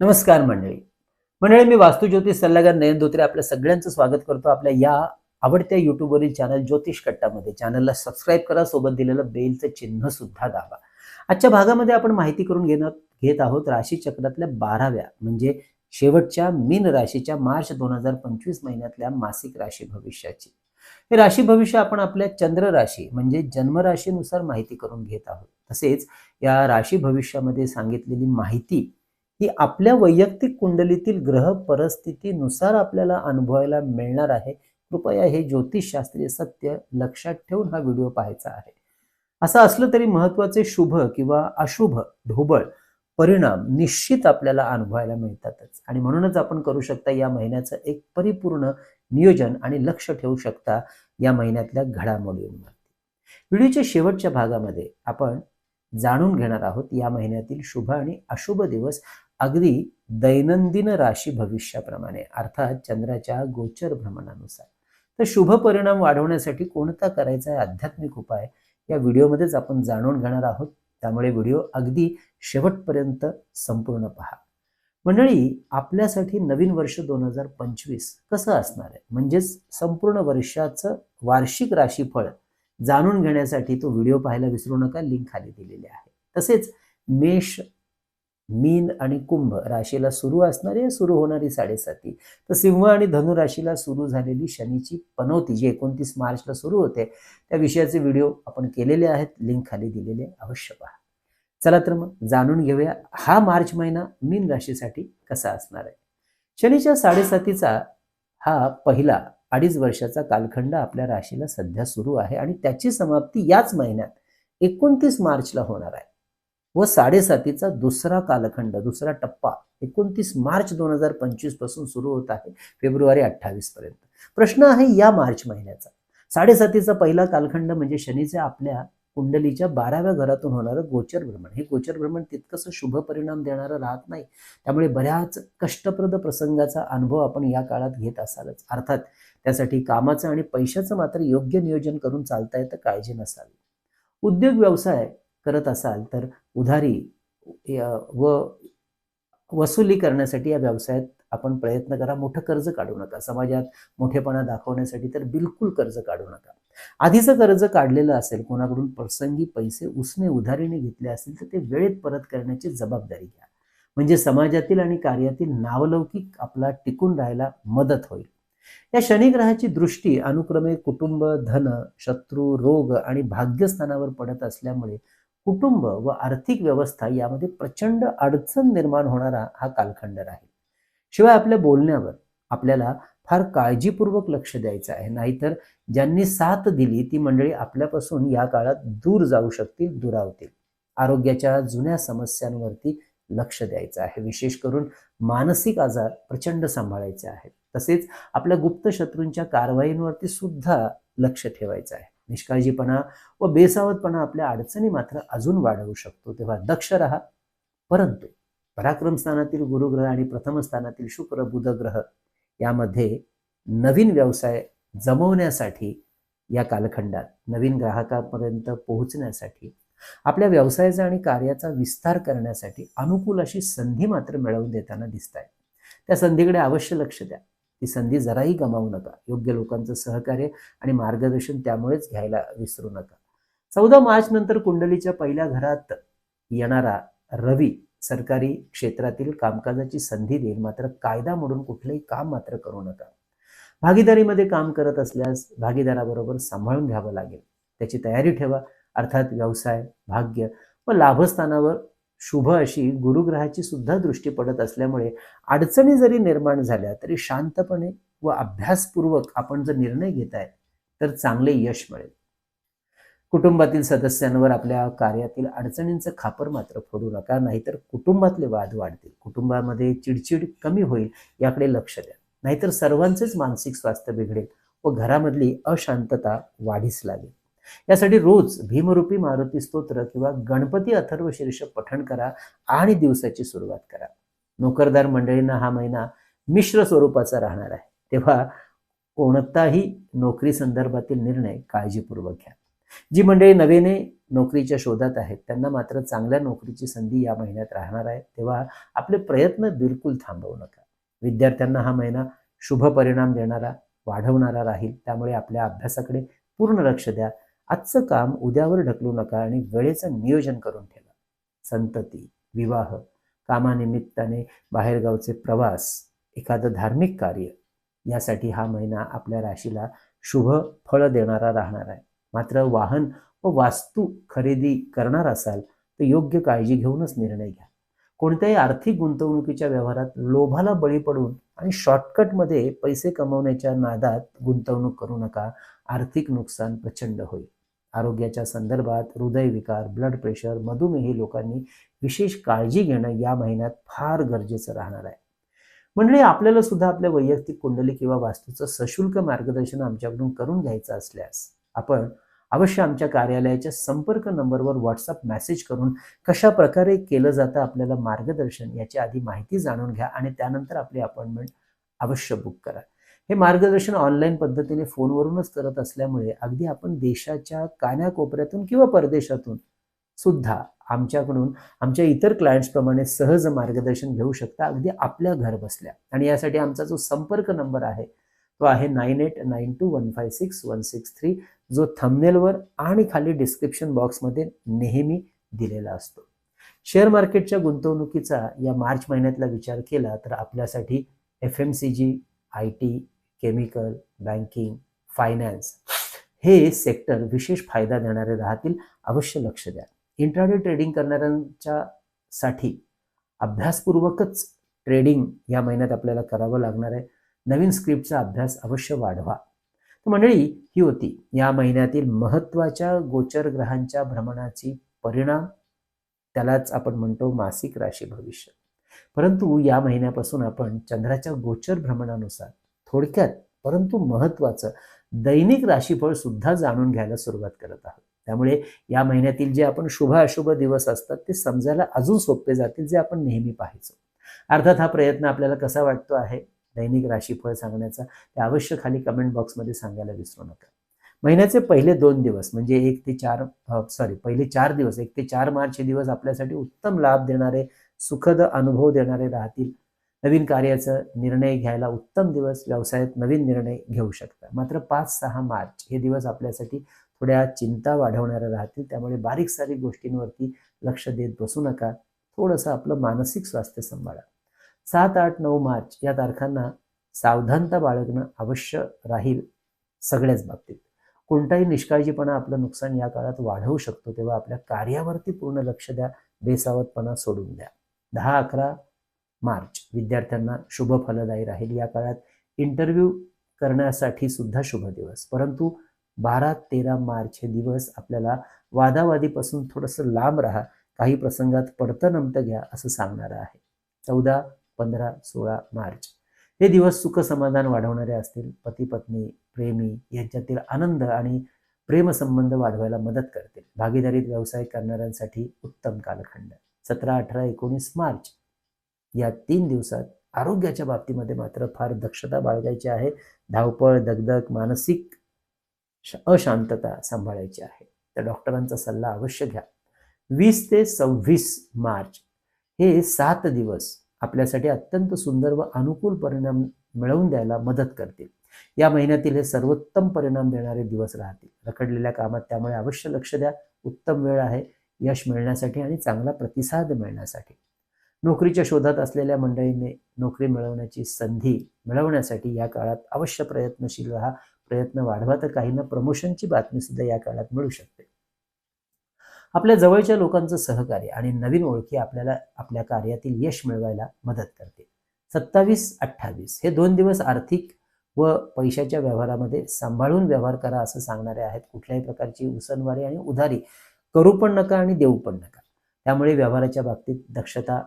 नमस्कार मंडळी. मंडळी मी वास्तुज्योतिष सल्लागार नयन धोत्रे आपल्या सगळ्यांचं स्वागत करतो आपल्या या आवडत्या युट्यूबवरील चॅनल ज्योतिष कट्टामध्ये. चॅनलला सबस्क्राईब करा सोबत दिलेलं बेलचं चिन्ह सुद्धा दाबा. आजच्या भागामध्ये आपण माहिती करून घेणार घेत आहोत राशी चक्रातल्या बाराव्या म्हणजे शेवटच्या मीन राशीच्या मार्च दोन हजार पंचवीस महिन्यातल्या मासिक राशी भविष्याची. हे राशी भविष्य आपण आपल्या चंद्र राशी म्हणजे जन्मराशीनुसार माहिती करून घेत आहोत. तसेच या राशी भविष्यामध्ये सांगितलेली माहिती ही आपल्या वैयक्तिक कुंडलीतील ग्रह परिस्थितीनुसार आपल्याला अनुभवायला मिळणार आहे. कृपया हे ज्योतिषशास्त्रीय सत्य लक्षात ठेवून हा व्हिडिओ पाहायचा आहे. असं असलं तरी महत्त्वाचे शुभ किंवा अशुभ ढोबळ परिणाम निश्चित आपल्याला अनुभवायला मिळतातच. आणि म्हणूनच आपण करू शकता या महिन्याचं एक परिपूर्ण नियोजन आणि लक्ष ठेवू शकता या महिन्यातल्या घडामोडींवर व्हिडिओच्या शेवटच्या भागामध्ये आपण जाणून घेणार आहोत या महिन्यातील शुभ आणि अशुभ दिवस अगदी दैनंदिन राशी भविष्याप्रमाणे अर्थात चंद्राच्या गोचर भ्रमणानुसार. तर शुभ परिणाम वाढवण्यासाठी कोणता करायचा आहे आध्यात्मिक उपाय या व्हिडिओमध्येच आपण जाणून घेणार आहोत. त्यामुळे व्हिडिओ अगदी शेवटपर्यंत संपूर्ण पहा. मंडळी आपल्यासाठी नवीन वर्ष दोन हजार पंचवीस कसं असणार आहे? म्हणजेच संपूर्ण वर्षाचं वार्षिक राशीफळ जाणून घेण्यासाठी तो व्हिडिओ पाहायला विसरू नका लिंक खाली दिलेली आहे. तसेच मेष मीन आणि कुंभ राशीला सुरू असणारी सुरू होणारी साडेसाती. तर सिंह आणि धनु राशीला सुरू झालेली शनीची पनवती जी एकोणतीस मार्चला सुरू होते त्या विषयाचे व्हिडिओ आपण केलेले आहेत लिंक खाली दिलेले अवश्य पहा. चला तर मग जाणून घेऊया हा मार्च महिना मीन राशीसाठी कसा असणार आहे? शनीच्या साडेसातीचा हा पहिला अडीच वर्षाचा कालखंड आपल्या राशीला सध्या सुरू आहे आणि त्याची समाप्ती याच महिन्यात एकोणतीस मार्चला होणार आहे. व साडेसातीचा दुसरा कालखंड दुसरा टप्पा एकोणतीस मार्च दोन हजार पंचवीसपासून सुरू होत आहे फेब्रुवारी अठ्ठावीस पर्यंत. प्रश्न आहे या मार्च महिन्याचा. साडेसातीचा पहिला कालखंड म्हणजे शनीचे आपल्या कुंडलीच्या बाराव्या घरातून होणारं गोचर भ्रमण. हे गोचर भ्रमण तितकंसं शुभ परिणाम देणारं राहत नाही. त्यामुळे बऱ्याच कष्टप्रद प्रसंगाचा अनुभव आपण या काळात घेत असालच. अर्थात त्यासाठी कामाचं आणि पैशाचं मात्र योग्य नियोजन करून चालता येतं काळजी नसावी. उद्योग व्यवसाय करत असाल तर उधारी व वसुली करण्यासाठी या व्यवसायात आपण प्रयत्न करा. मोठं कर्ज काढू नका. समाजात मोठेपणा दाखवण्यासाठी तर बिलकुल कर्ज काढू नका. आधीचं कर्ज काढलेलं असेल कोणाकडून प्रसंगी पैसे उसने उधारीने घेतले असतील तर ते वेळेत परत करण्याची जबाबदारी घ्या. म्हणजे समाजातील आणि कार्यातील नावलौकिक आपला टिकून राहायला मदत होईल. या शनिग्रहाची दृष्टी अनुक्रमे कुटुंब धन शत्रू रोग आणि भाग्यस्थानावर पडत असल्यामुळे कुटुंब व आर्थिक व्यवस्था यामध्ये प्रचंड अडचण निर्माण होणारा हा कालखंड राहील. शिवाय आपल्या बोलण्यावर आपल्याला फार काळजीपूर्वक लक्ष द्यायचं आहे. नाहीतर ज्यांनी साथ दिली ती मंडळी आपल्यापासून या काळात दूर जाऊ शकतील दुरावतील. आरोग्याच्या जुन्या समस्यांवरती लक्ष द्यायचं आहे. विशेष करून मानसिक आजार प्रचंड सांभाळायचे आहेत. तसेच आपल्या गुप्त शत्रूंच्या कारवाईंवरती सुद्धा लक्ष ठेवायचं आहे. निष्काळजीपणा व बेसावतपणा आपल्या अडचणी मात्र अजून वाढवू शकतो. तेव्हा दक्ष राहा. परंतु पराक्रम स्थानातील गुरुग्रह आणि प्रथम स्थानातील शुक्र बुध ग्रह यामध्ये नवीन व्यवसाय जमवण्यासाठी या कालखंडात नवीन ग्राहकापर्यंत पोहोचण्यासाठी आपल्या व्यवसायाचा आणि कार्याचा विस्तार करण्यासाठी अनुकूल अशी संधी मात्र मिळवून देताना दिसत आहे त्या संधीकडे अवश्य लक्ष द्या. ती संधी जराही गमावू नका. योग्य लोकांचं सहकार्य आणि मार्गदर्शन त्यामुळेच घ्यायला विसरू नका. चौदा मार्च नंतर कुंडलीच्या पहिल्या घरात येणारा रवी सरकारी क्षेत्रातील कामकाजाची संधी देईल. मात्र कायदा मोडून कुठलंही काम मात्र करू नका. भागीदारीमध्ये काम करत असल्यास भागीदाराबरोबर सांभाळून घ्यावं लागेल. त्याची तयारी ठेवा. अर्थात व्यवसाय भाग्य व लाभस्थानावर शुभ अशी गुरुग्रहाची सुद्धा दृष्टी पडत असल्यामुळे अडचणी जरी निर्माण झाल्या तरी शांतपणे व अभ्यासपूर्वक आपण जर निर्णय घेताय तर चांगले यश मिळेल. कुटुंबातील सदस्यांवर आपल्या कार्यातील अडचणींचं खापर मात्र फोडू नका नाहीतर कुटुंबातले वाद वाढतील. कुटुंबामध्ये चिडचिड कमी होईल याकडे लक्ष द्या. नाहीतर सर्वांचेच मानसिक स्वास्थ्य बिघडेल व घरामधली अशांतता वाढीस लागेल. यासाठी रोज भीमरूपी मारुती स्तोत्र किंवा गणपती अथर्व शीर्ष पठण करा आणि दिवसाची सुरुवात करा. नोकरदार मंडळींना हा महिना मिश्र स्वरूपाचा राहणार आहे. तेव्हा कोणताही नोकरी संदर्भातील निर्णय काळजीपूर्वक घ्या. जी मंडळी नव्याने नोकरीच्या शोधात आहेत त्यांना मात्र चांगल्या नोकरीची संधी या महिन्यात राहणार आहे. तेव्हा आपले प्रयत्न बिलकुल थांबवू नका. विद्यार्थ्यांना हा महिना शुभ परिणाम देणारा वाढवणारा राहील. त्यामुळे आपल्या अभ्यासाकडे पूर्ण लक्ष द्या. आजचं काम उद्यावर ढकलू नका आणि वेळेचं नियोजन करून ठेवा. संतती विवाह कामानिमित्ताने बाहेरगावचे प्रवास एखादं धार्मिक कार्य यासाठी हा महिना आपल्या राशीला शुभ फळ देणारा राहणार आहे. मात्र वाहन व वास्तू खरेदी करणार असाल तर योग्य काळजी घेऊनच निर्णय घ्या. कोणत्याही आर्थिक गुंतवणुकीच्या व्यवहारात लोभाला बळी पडून आणि शॉर्टकटमध्ये पैसे कमवण्याच्या नादात गुंतवणूक करू नका. आर्थिक नुकसान प्रचंड होईल. आरोग्याच्या संदर्भात हृदयविकार ब्लड प्रेशर मधुमेही लोकांनी विशेष काळजी घेणं या महिन्यात फार गरजेचं राहणार आहे. म्हणजे आपल्याला सुद्धा आपल्या वैयक्तिक कुंडली किंवा वास्तूचं सशुल्क मार्गदर्शन आमच्याकडून करून घ्यायचं असल्यास आपण अवश्य आमच्या कार्यालयाच्या संपर्क नंबरवर व्हॉट्सअप मेसेज करून कशा प्रकारे केलं जातं आपल्याला मार्गदर्शन याची आधी माहिती जाणून घ्या आणि त्यानंतर आपली अपॉइंटमेंट अवश्य बुक करा. हे मार्गदर्शन ऑनलाईन पद्धतीने फोनवरूनच करत असल्यामुळे अगदी आपण देशाच्या कानाकोपऱ्यातून किंवा परदेशातून सुद्धा आमच्याकडून आमच्या इतर क्लायंट्सप्रमाणे सहज मार्गदर्शन घेऊ शकता अगदी आपल्या घर बसल्या. आणि यासाठी आमचा जो संपर्क नंबर आहे तो आहे nine eight nine two one five six one six three जो थंबनेलवर आणि खाली डिस्क्रिप्शन बॉक्समध्ये नेहमी दिलेला असतो. शेअर मार्केटच्या गुंतवणुकीचा या मार्च महिन्यातला विचार केला तर आपल्यासाठी F M C G I T chemical banking finance हे सेक्टर विशेष फायदा देणारे राहतील अवश्य लक्ष द्या. इंट्राडे ट्रेडिंग करणाऱ्यांच्या साठी अभ्यासपूर्वकच ट्रेडिंग या महिन्यात आपल्याला करावं लागणार आहे. नवीन स्क्रिप्टचा अभ्यास अवश्य वाढवा. तर मंडळी ही होती या महिन्यातील महत्त्वाच्या गोचर ग्रहांच्या भ्रमणाची परिणाम. त्यालाच आपण म्हणतो मासिक राशी भविष्य. परंतु या महिन्यापासून आपण चंद्राच्या गोचर भ्रमणानुसार थोडक्यात परंतु महत्त्वाचं दैनिक राशीफळ सुद्धा जाणून घ्यायला सुरुवात करत आहोत. त्यामुळे या महिन्यातील जे आपण शुभ अशुभ दिवस असतात ते समजायला अजून सोपे जातील जे आपण नेहमी पाहायचो. अर्थात हा प्रयत्न आपल्याला कसा वाटतो आहे? दैनिक राशीफळ सांगण्याचा ते अवश्य खाली कमेंट बॉक्समध्ये सांगायला विसरू नका. महिन्याचे पहिले दोन दिवस म्हणजे एक ते चार सॉरी पहिले चार दिवस एक ते चार मार्च हे दिवस आपल्यासाठी उत्तम लाभ देणारे सुखद अनुभव देणारे राहतील. नवीन कार्याचं निर्णय घ्यायला उत्तम दिवस व्यवसायात नवीन निर्णय घेऊ शकता. मात्र पाच सहा मार्च हे दिवस आपल्यासाठी थोड्या चिंता वाढवणाऱ्या राहतील. त्यामुळे बारीक सारीक गोष्टींवरती लक्ष देत बसू नका. थोडंसं आपलं मानसिक स्वास्थ्य सांभाळा. सात आठ नऊ मार्च या तारखांना सावधानता बाळगणं अवश्य राहील सगळ्याच बाबतीत. कोणताही निष्काळजीपणा आपलं नुकसान या काळात वाढवू शकतो तेव्हा आपल्या कार्यावरती पूर्ण लक्ष द्या. बेसावतपणा सोडून द्या. दहा अकरा मार्च. विद्यार्थ्यांना शुभ फलदायी राहील. या काळात इंटरव्ह्यू करण्यासाठी सुद्धा शुभ दिवस. परंतु बारा तेरा मार्च हे दिवस आपल्याला वादावादीपासून थोडंसं लांब राहा. काही प्रसंगात पडतं नमतं घ्या असं सांगणारं आहे. चौदा पंधरा सोळा मार्च. हे दिवस सुख समाधान वाढवणारे असतील. पती पत्नी प्रेमी यांच्यातील आनंद आणि प्रेमसंबंध वाढवायला मदत करतील. भागीदारीत व्यवसाय करणाऱ्यांसाठी उत्तम कालखंड. सतरा अठरा एकोणीस मार्च. या तीन दिवसात आरोग्याच्या बाबतीमध्ये मात्र फार दक्षता बाळगायची आहे. धावपळ दगदग मानसिक अशांतता सांभाळायची आहे. त्या डॉक्टरांचा सल्ला अवश्य घ्या. वीस ते सव्वीस मार्च हे सात दिवस आपल्यासाठी अत्यंत सुंदर व अनुकूल परिणाम मिळवून द्यायला मदत करतील. या महिन्यातील हे सर्वोत्तम परिणाम देणारे दिवस राहतील. रखडलेल्या कामात त्यामुळे अवश्य लक्ष द्या. उत्तम वेळ आहे. यश मिळण्यासाठी आणि चांगला प्रतिसाद मिळण्यासाठी. नोकरीच्या शोधात असलेल्या मंडळींनी नोकरी मिळवण्याची संधी मिळवण्यासाठी या काळात अवश्य प्रयत्नशील राहा. प्रयत्न वाढवा तर काहींना प्रमोशनची बातमी सुद्धा या काळात मिळू शकते. आपल्या जवळच्या लोकांचं सहकार्य आणि नवीन ओळखी आपल्याला आपल्या कार्यातील यश मिळवायला मदत करते. सत्तावीस अठ्ठावीस हे दोन दिवस आर्थिक व पैशाच्या व्यवहारामध्ये सांभाळून व्यवहार करा असं सांगणारे आहेत कुठल्याही प्रकारची उसनवारी आणि उधारी करू पण नका आणि देऊ पण नका. त्यामुळे व्यवहाराच्या बाबतीत दक्षता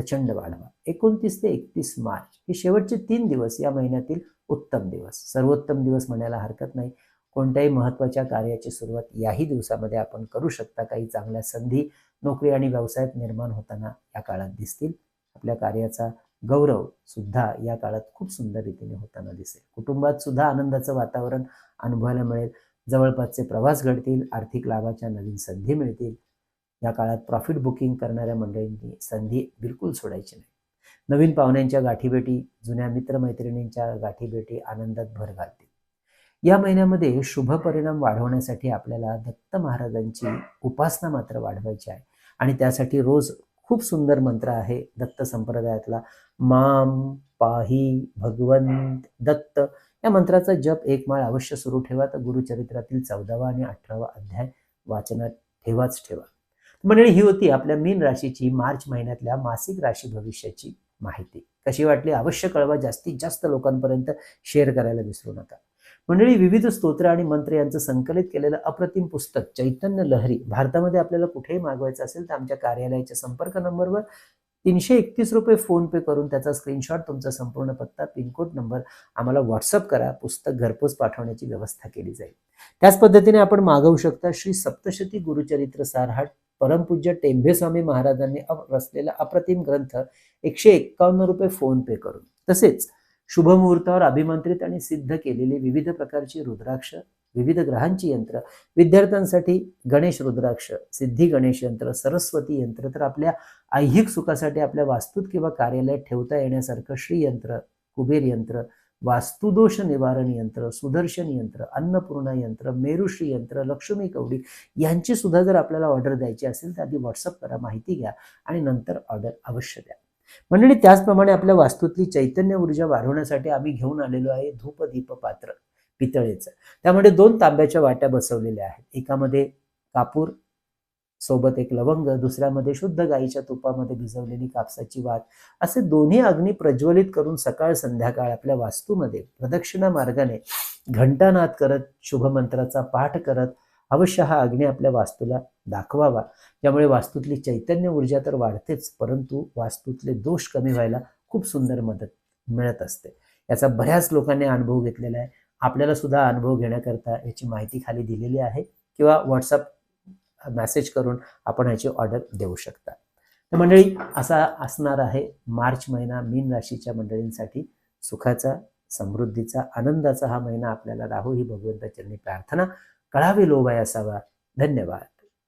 प्रचंड वाढवा. एकोणतीस ते एकतीस मार्च हे शेवटचे तीन दिवस या महिन्यातील उत्तम दिवस. सर्वोत्तम दिवस म्हणायला हरकत नाही. कोणत्याही महत्त्वाच्या कार्याची सुरुवात याही दिवसामध्ये आपण करू शकता. काही चांगल्या संधी नोकरी आणि व्यवसायात निर्माण होताना या काळात दिसतील. आपल्या कार्याचा गौरव सुद्धा या काळात खूप सुंदर रीतीने होताना दिसेल. कुटुंबात सुद्धा आनंदाचं वातावरण अनुभवायला मिळेल. जवळपासचे प्रवास घडतील. आर्थिक लाभाच्या नवीन संधी मिळतील. या काळात प्रॉफिट बुकिंग करणाऱ्या मंडळींनी संधी बिलकुल सोडायची नाही. नवीन पाहुण्यांच्या गाठीभेटी जुन्या मित्रमैत्रिणींच्या गाठीभेटी आनंदात भर घालतील. या महिन्यामध्ये शुभ परिणाम वाढवण्यासाठी आपल्याला दत्त महाराजांची उपासना मात्र वाढवायची आहे. आणि त्यासाठी रोज खूप सुंदर मंत्र आहे दत्त संप्रदायातला माम पाही भगवंत दत्त. या मंत्राचा जप एक माळ अवश्य सुरू ठेवा. तर गुरुचरित्रातील चौदावा आणि अठरावा अध्याय वाचनात ठेवाच ठेवा. मंडळी ही होती आपल्या मीन राशीची मार्च महिन्यातल्या मासिक राशी भविष्याची माहिती. कशी वाटली? अवश्य कळवा. जास्तीत जास्त लोकांपर्यंत शेअर करायला विसरू नका. मंडळी विविध स्तोत्र आणि मंत्र यांचं संकलित केलेलं अप्रतिम पुस्तक चैतन्य लहरी भारतामध्ये आपल्याला कुठेही मागवायचं असेल तर आमच्या कार्यालयाच्या संपर्क नंबरवर तीनशे एकतीस रुपये फोन पे करून त्याचा स्क्रीनशॉट तुमचा संपूर्ण पत्ता पिनकोड नंबर आम्हाला व्हॉट्सअप करा. पुस्तक घरपोच पाठवण्याची व्यवस्था केली जाईल. त्याच पद्धतीने आपण मागवू शकता श्री सप्तशती गुरुचरित्र सारहाट परमपूज्य टेंभे स्वामी महाराजांनी रचलेला अप्रतिम ग्रंथ एकशे एक्कावन्न रुपये फोन पे करून. तसेच शुभ मुहूर्तावर अभिमंत्रित आणि सिद्ध केलेली विविध प्रकारची रुद्राक्ष विविध ग्रहांची यंत्र विद्यार्थ्यांसाठी गणेश रुद्राक्ष सिद्धी गणेश यंत्र सरस्वती यंत्र तर आपल्या ऐहिक सुखासाठी आपल्या वास्तूत किंवा कार्यालयात ठेवता येण्यासारखं श्रीयंत्र कुबेर यंत्र वास्तुदोष निवारण यंत्र सुदर्शन यंत्र अन्नपूर्णा यंत्र मेरुश्री यंत्र लक्ष्मी कवडी यांची सुद्धा जर आपल्याला ऑर्डर द्यायची असेल तर आधी व्हॉट्सअप करा माहिती घ्या आणि नंतर ऑर्डर अवश्य द्या. मंडळी त्याचप्रमाणे आपल्या वास्तूतली चैतन्य ऊर्जा वाढवण्यासाठी आम्ही घेऊन आलेलो आहे धूप दीप पात्र पितळेचं. त्यामध्ये दोन तांब्याच्या वाट्या बसवलेल्या आहेत. एकामध्ये कापूर सोबत एक लवंग दुसऱ्यामध्ये शुद्ध गाईच्या तुपामध्ये भिजवलेली कापसाची वात असे दोन्ही अग्नी प्रज्वलित करून सकाळ संध्याकाळ आपल्या वास्तूमध्ये प्रदक्षिणा मार्गाने घंटानाद करत शुभमंत्राचा पाठ करत अवश्य हा अग्नी आपल्या वास्तूला दाखवावा. त्यामुळे वास्तूतली चैतन्य ऊर्जा तर वाढतेच परंतु वास्तूतले दोष कमी व्हायला खूप सुंदर मदत मिळत असते. याचा बऱ्याच लोकांनी अनुभव घेतलेला आहे. आपल्याला सुद्धा अनुभव घेण्याकरता याची माहिती खाली दिलेली आहे. किंवा व्हॉट्सअप मेसेज करून आपण याची ऑर्डर देऊ शकता. तर मंडळी असा असणार आहे मार्च महिना मीन राशीच्या मंडळींसाठी. सुखाचा समृद्धीचा आनंदाचा हा महिना आपल्याला राहू ही भगवंताचरणी प्रार्थना. कळावी लोभाय असावा. धन्यवाद.